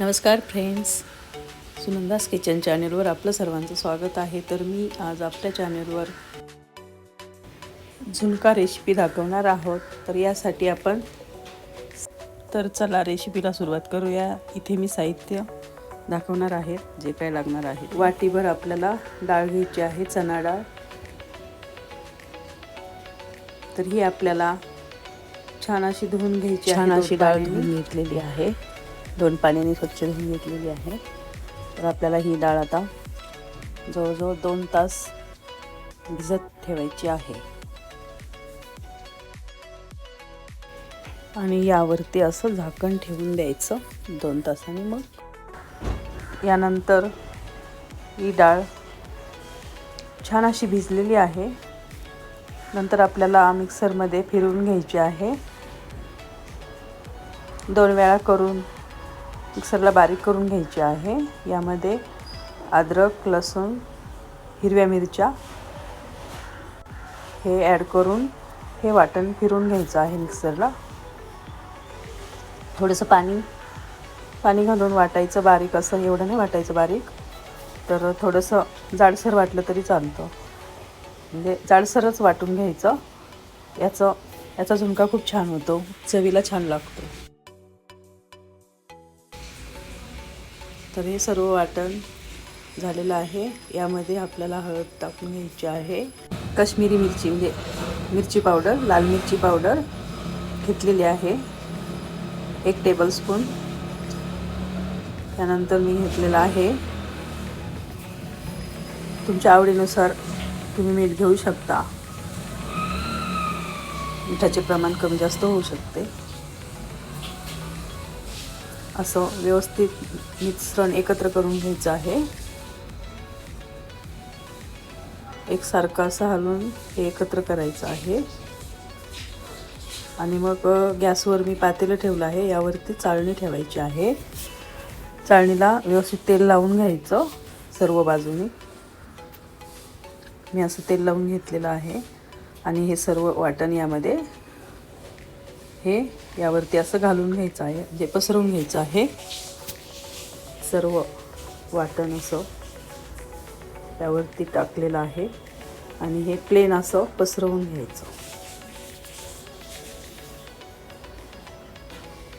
नमस्कार friends. सुनंदास kitchen चॅनेलवर आपलं सर्वांचं स्वागत आहे. तर मी आज आपल्या चॅनेलवर झुणका रेसिपी दाखवणार आहोत. तर यासाठी आपण तर चला रेसिपीला सुरुवात करूया. इथे मी साहित्य दाखवणार आहेत जे काय लागणार आहे. वाटीभर आपल्याला डाळ घ्यायची आहे चणा डाळ. तर ही आपल्याला छान अशी धुवून घ्यायची छान अशी डाळ घेतलेली आहे. दोन पाण्याने स्वच्छ धुवून घेतलेली आहे. तर आपल्याला ही डाळ आता जवळजवळ दोन तास भिजत ठेवायची आहे. आणि यावरती असं झाकण ठेवून द्यायचं दोन तासांनी मग. यानंतर ही डाळ छान अशी भिजलेली आहे. नंतर आपल्याला मिक्सरमध्ये फिरवून घ्यायची आहे. दोन वेळा करून मिक्सरला बारीक करून घ्यायची आहे. यामध्ये अद्रक लसूण हिरव्या मिरच्या हे ॲड करून हे वाटण फिरून घ्यायचं आहे मिक्सरला. थोडंसं पाणी. पाणी घालून वाटायचं बारीक असं एवढं नाही वाटायचं बारीक. तर थोडंसं जाडसर वाटलं तरी चालतं. म्हणजे जाडसरच वाटून घ्यायचं. याचं याचा झुणका खूप छान होतो. चवीला छान लागतो. तर हे सर्व वाटण झालेलं आहे. यामध्ये आपल्याला हळद टाकून घ्यायची आहे. काश्मीरी मिरची म्हणजे मिरची पावडर लाल मिरची पावडर घेतलेली आहे. एक टेबलस्पून त्यानंतर मी घेतलेला आहे. तुमच्या आवडीनुसार तुम्ही मीठ घेऊ शकता. मिठाचे प्रमाण कमी जास्त होऊ शकते. असं व्यवस्थित मिश्रण एकत्र करून घ्यायचं आहे. एकसारखं असं हलवून हे एकत्र करायचं आहे. आणि मग गॅसवर मी पातेलं ठेवलं आहे. यावरती चाळणी ठेवायची आहे. चाळणीला व्यवस्थित तेल लावून घ्यायचं सर्व बाजूनी. मी असं तेल लावून घेतलेलं आहे. आणि हे सर्व वाटण यामध्ये हे यावरती असं घालून घ्यायचं आहे. जे पसरवून घ्यायचं आहे. सर्व वाटण असं त्यावरती टाकलेलं आहे. आणि हे प्लेन असं पसरवून घ्यायचं.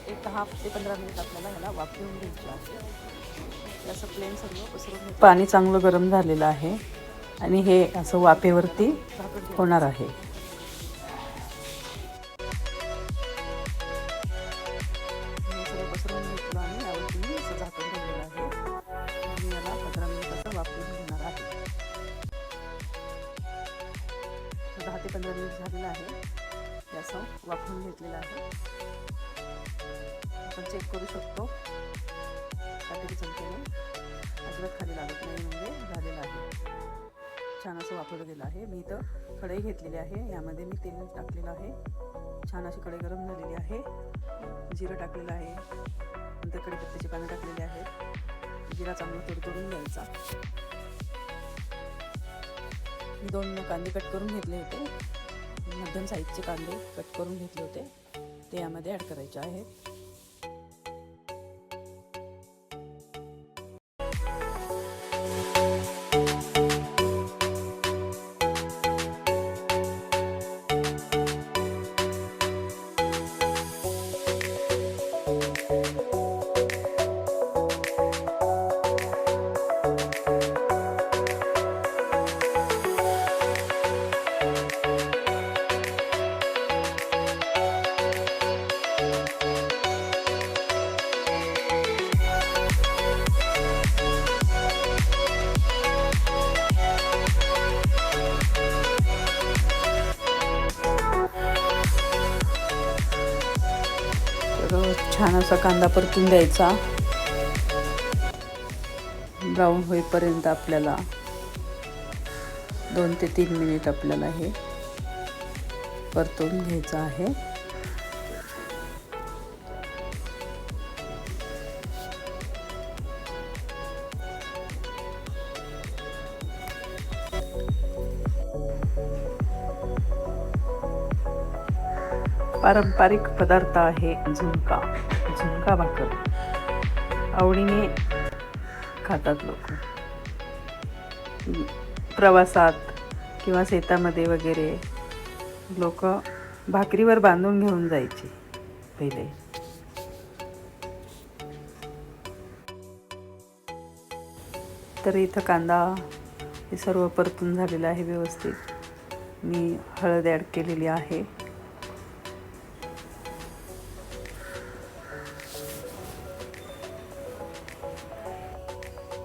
एक दहा ते पंधरा मिनिट आपल्याला ह्याला वापरून घ्यायचं आहे. असं प्लेन सर्व पसरवून पाणी चांगलं गरम झालेलं आहे. आणि हे असं वाफेवरती होणार आहे. ते पंधरा मिनिट झालेलं आहे. हे असं वापरून घेतलेलं आहे. आपण चेक करू शकतो. काटेरी चमच्याने अजिबात खाली लागत नाही म्हणजे झालेलं आहे. छान असं वापरलं गेलं आहे. मी इथं कढई घेतलेली आहे. यामध्ये मी तेल टाकलेलं आहे. छान अशी कढई गरम झालेली आहे. जिरं टाकलेलं आहे. नंतर कढीपत्त्याची पानं टाकलेली आहेत. जिरा चांगला तोडतोडून घ्यायचा. मी दोन कांदे कट करून घेतले होते. मध्यम साईजचे कांदे कट करून घेतले होते. ते यामध्ये ॲड करायचे आहेत. छान असा कांदा परतून द्यायचा. ब्राऊन होईपर्यंत आपल्याला दोन ते तीन मिनिट आपल्याला हे परतून घ्यायचं आहे. पारंपरिक पदार्थ आहे झुणका. झुणका भाकर. आवडीने खातात लोक. प्रवासात किंवा शेतामध्ये वगैरे लोक भाकरीवर बांधून घेऊन जायचे पहिले. तर इथं कांदा हे सर्व परतून झालेलं आहे व्यवस्थित. मी हळद ॲड केलेली आहे.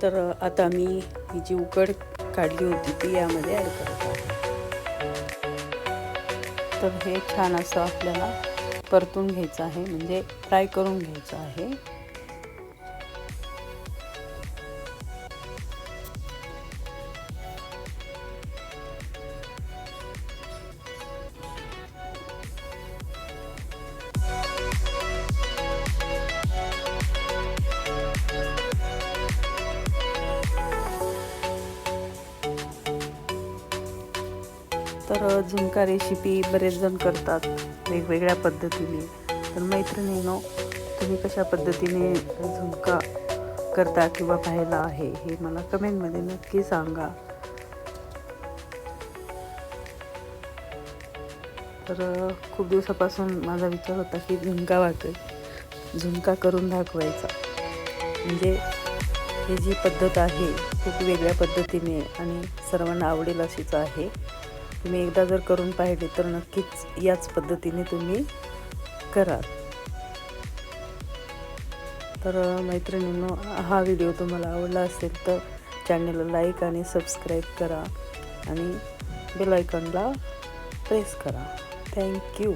तर आता मी ही जी उकड काढली होती ती यामध्ये ॲड करत आहे. तर हे छान असं आपल्याला परतून घ्यायचं आहे म्हणजे फ्राय करून घ्यायचं आहे. तर झुणका रेसिपी बरेच जण करतात वेगवेगळ्या पद्धतीने. तर मैत्रिणीनो तुम्ही कशा पद्धतीने झुणका करता किंवा पाहिला आहे हे मला कमेंटमध्ये नक्की सांगा. तर खूप दिवसापासून माझा विचार होता की झुणका वाटेल झुणका करून दाखवायचा. म्हणजे ही जी पद्धत आहे खूप वेगळ्या पद्धतीने आणि सर्वांना आवडेल अशीच आहे. तुम्ही एकदा जर करून पाहिले तर नक्कीच याच पद्धतीने तुम्ही करा तर मैत्रिणींनो हा व्हिडिओ तुम्हाला आवडला असेल तर चॅनलला लाईक आणि सबस्क्राईब करा आणि बेलायकॉनला प्रेस करा. थँक्यू